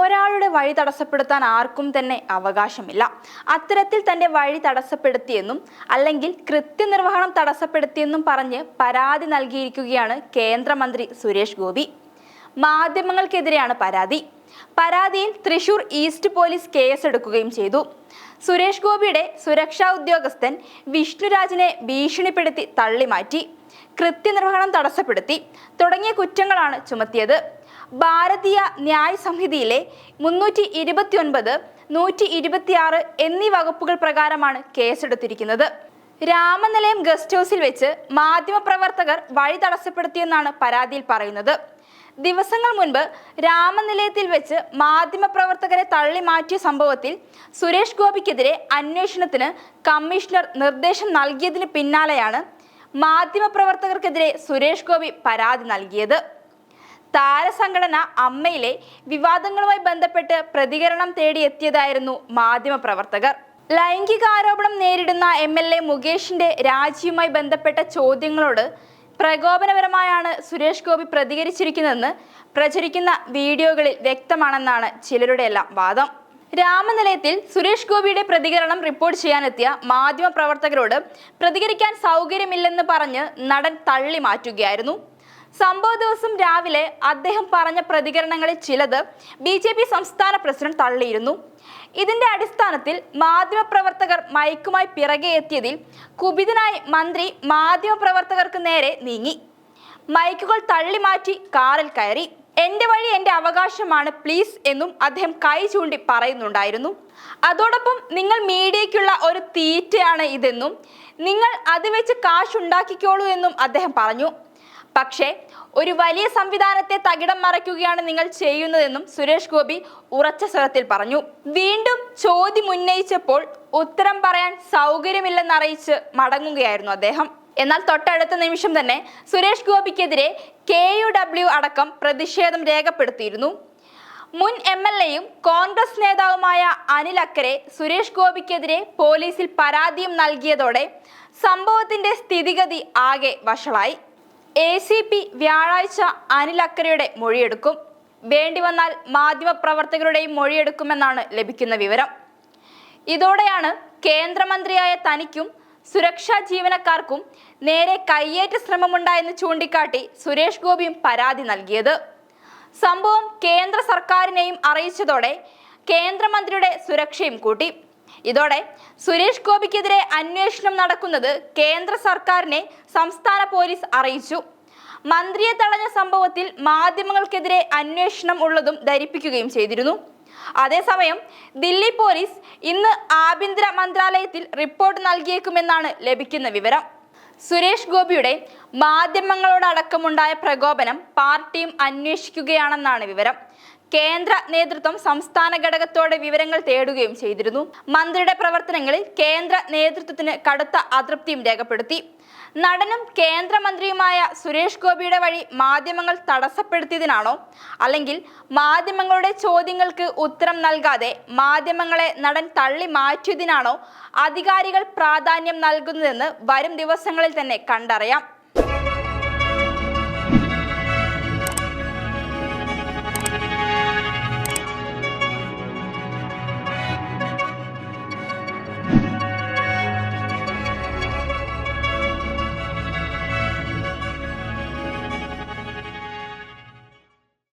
ഒരാളുടെ വഴി തടസ്സപ്പെടുത്താൻ ആർക്കും തന്നെ അവകാശമില്ല. അത്തരത്തിൽ തന്റെ വഴി തടസ്സപ്പെടുത്തിയെന്നും അല്ലെങ്കിൽ കൃത്യനിർവഹണം തടസ്സപ്പെടുത്തിയെന്നും പറഞ്ഞ് പരാതി നൽകിയിരിക്കുകയാണ് കേന്ദ്രമന്ത്രി സുരേഷ് ഗോപി. മാധ്യമങ്ങൾക്കെതിരെയാണ് പരാതി. പരാതിയിൽ തൃശൂർ ഈസ്റ്റ് പോലീസ് കേസെടുക്കുകയും ചെയ്തു. സുരേഷ് ഗോപിയുടെ സുരക്ഷാ ഉദ്യോഗസ്ഥൻ വിഷ്ണുരാജിനെ ഭീഷണിപ്പെടുത്തി തള്ളിമാറ്റി കൃത്യനിർവഹണം തടസ്സപ്പെടുത്തി തുടങ്ങിയ കുറ്റങ്ങളാണ് ചുമത്തിയത്. ഭാരതീയ ന്യായ സംഹിതയിലെ മുന്നൂറ്റി ഇരുപത്തിയൊൻപത് നൂറ്റി ഇരുപത്തിയാറ് എന്നീ വകുപ്പുകൾ പ്രകാരമാണ് കേസെടുത്തിരിക്കുന്നത്. രാമനിലയം ഗസ്റ്റ് ഹൗസിൽ വെച്ച് മാധ്യമപ്രവർത്തകർ വഴി തടസ്സപ്പെടുത്തിയെന്നാണ് പരാതിയിൽ പറയുന്നത്. ദിവസങ്ങൾ മുൻപ് രാമനിലയത്തിൽ വെച്ച് മാധ്യമപ്രവർത്തകരെ തള്ളി മാറ്റിയ സംഭവത്തിൽ സുരേഷ് ഗോപിക്കെതിരെ അന്വേഷണത്തിന് കമ്മീഷണർ നിർദ്ദേശം നൽകിയതിന് പിന്നാലെയാണ് മാധ്യമപ്രവർത്തകർക്കെതിരെ സുരേഷ് ഗോപി പരാതി നൽകിയത്. താരസംഘടന അമ്മയിലെ വിവാദങ്ങളുമായി ബന്ധപ്പെട്ട് പ്രതികരണം തേടിയെത്തിയതായിരുന്നു മാധ്യമപ്രവർത്തകർ. ലൈംഗികാരോപണം നേരിടുന്ന എം എൽ എ മുകേഷിന്റെ രാജിയുമായി ബന്ധപ്പെട്ട ചോദ്യങ്ങളോട് പ്രകോപനപരമായാണ് സുരേഷ് ഗോപി പ്രതികരിച്ചിരിക്കുന്നതെന്ന് പ്രചരിക്കുന്ന വീഡിയോകളിൽ വ്യക്തമാണെന്നാണ് ചിലരുടെ എല്ലാം വാദം. രാമനിലയത്തിൽ സുരേഷ് ഗോപിയുടെ പ്രതികരണം റിപ്പോർട്ട് ചെയ്യാനെത്തിയ മാധ്യമപ്രവർത്തകരോട് പ്രതികരിക്കാൻ സൗകര്യമില്ലെന്ന് പറഞ്ഞ് നടൻ തള്ളി മാറ്റുകയായിരുന്നു സംഭവ ദിവസം രാവിലെ അദ്ദേഹം പറഞ്ഞ പ്രതികരണങ്ങളിൽ ചിലത് ബി ജെ പി സംസ്ഥാന പ്രസിഡന്റ് തള്ളിയിരുന്നു. ഇതിന്റെ അടിസ്ഥാനത്തിൽ മാധ്യമപ്രവർത്തകർ മയക്കുമായി പിറകെ എത്തിയതിൽ കുപിതനായി മന്ത്രി മാധ്യമപ്രവർത്തകർക്ക് നേരെ നീങ്ങി. മൈക്കുകൾ തള്ളിമാറ്റി കാറിൽ കയറി. എന്റെ വഴി എന്റെ അവകാശമാണ് പ്ലീസ് എന്നും അദ്ദേഹം കൈ ചൂണ്ടി പറയുന്നുണ്ടായിരുന്നു. അതോടൊപ്പം നിങ്ങൾ മീഡിയയ്ക്കുള്ള ഒരു തീറ്റയാണ് ഇതെന്നും നിങ്ങൾ അത് വെച്ച് കാശുണ്ടാക്കിക്കോളൂ എന്നും അദ്ദേഹം പറഞ്ഞു. പക്ഷേ ഒരു വലിയ സംവിധാനത്തെ തകിടം മറയ്ക്കുകയാണ് നിങ്ങൾ ചെയ്യുന്നതെന്നും സുരേഷ് ഗോപി ഉറച്ച സ്വരത്തിൽ പറഞ്ഞു. വീണ്ടും ചോദ്യം ഉന്നയിച്ചപ്പോൾ ഉത്തരം പറയാൻ സൗകര്യമില്ലെന്നറിയിച്ച് മടങ്ങുകയായിരുന്നു അദ്ദേഹം. എന്നാൽ തൊട്ടടുത്ത നിമിഷം തന്നെ സുരേഷ് ഗോപിക്കെതിരെ കെ യു ഡബ്ല്യു അടക്കം പ്രതിഷേധം രേഖപ്പെടുത്തിയിരുന്നു. മുൻ എം എൽ എയും കോൺഗ്രസ് നേതാവുമായ അനിൽ അക്കരെ സുരേഷ് ഗോപിക്കെതിരെ പോലീസിൽ പരാതിയും നൽകിയതോടെ സംഭവത്തിന്റെ സ്ഥിതിഗതി ആകെ വഷളായി. എ സി പി വ്യാഴാഴ്ച അനിൽ അക്കരയുടെ മൊഴിയെടുക്കും. വേണ്ടി വന്നാൽ മാധ്യമപ്രവർത്തകരുടെയും മൊഴിയെടുക്കുമെന്നാണ് ലഭിക്കുന്ന വിവരം. ഇതോടെയാണ് കേന്ദ്രമന്ത്രിയായ തനിക്കും സുരക്ഷാ ജീവനക്കാർക്കും നേരെ കയ്യേറ്റ ശ്രമമുണ്ടായെന്ന് ചൂണ്ടിക്കാട്ടി സുരേഷ് ഗോപിയും പരാതി നൽകിയത്. സംഭവം കേന്ദ്ര സർക്കാരിനെയും അറിയിച്ചതോടെ കേന്ദ്രമന്ത്രിയുടെ സുരക്ഷയും കൂട്ടി. ഇതോടെ സുരേഷ് ഗോപിക്കെതിരെ അന്വേഷണം നടക്കുന്നത് കേന്ദ്ര സർക്കാരിനെ സംസ്ഥാന പോലീസ് അറിയിച്ചു. മന്ത്രിയെ തടഞ്ഞ സംഭവത്തിൽ മാധ്യമങ്ങൾക്കെതിരെ അന്വേഷണം ഉള്ളതും ധരിപ്പിക്കുകയും ചെയ്തിരുന്നു. അതേസമയം ദില്ലി പോലീസ് ഇന്ന് ആഭ്യന്തര മന്ത്രാലയത്തിൽ റിപ്പോർട്ട് നൽകിയേക്കുമെന്നാണ് ലഭിക്കുന്ന വിവരം. സുരേഷ് ഗോപിയുടെ മാധ്യമങ്ങളോടക്കമുണ്ടായ പ്രകോപനം പാർട്ടിയും അന്വേഷിക്കുകയാണെന്നാണ് വിവരം. കേന്ദ്ര നേതൃത്വം സംസ്ഥാന ഘടകത്തോടെ വിവരങ്ങൾ തേടുകയും ചെയ്തിരുന്നു. മന്ത്രിയുടെ പ്രവർത്തനങ്ങളിൽ കേന്ദ്ര നേതൃത്വത്തിന് കടുത്ത അതൃപ്തിയും രേഖപ്പെടുത്തി. നടനും കേന്ദ്രമന്ത്രിയുമായ സുരേഷ് ഗോപിയുടെ വഴി മാധ്യമങ്ങൾ തടസ്സപ്പെടുത്തിയതിനാണോ? അല്ലെങ്കിൽ മാധ്യമങ്ങളുടെ ചോദ്യങ്ങൾക്ക് ഉത്തരം നൽകാതെ മാധ്യമങ്ങളെ നടൻ തള്ളി മാറ്റിയതിനാണോ? അധികാരികൾ പ്രാധാന്യം നൽകുന്നതെന്ന് വരും ദിവസങ്ങളിൽ തന്നെ കണ്ടറിയാം.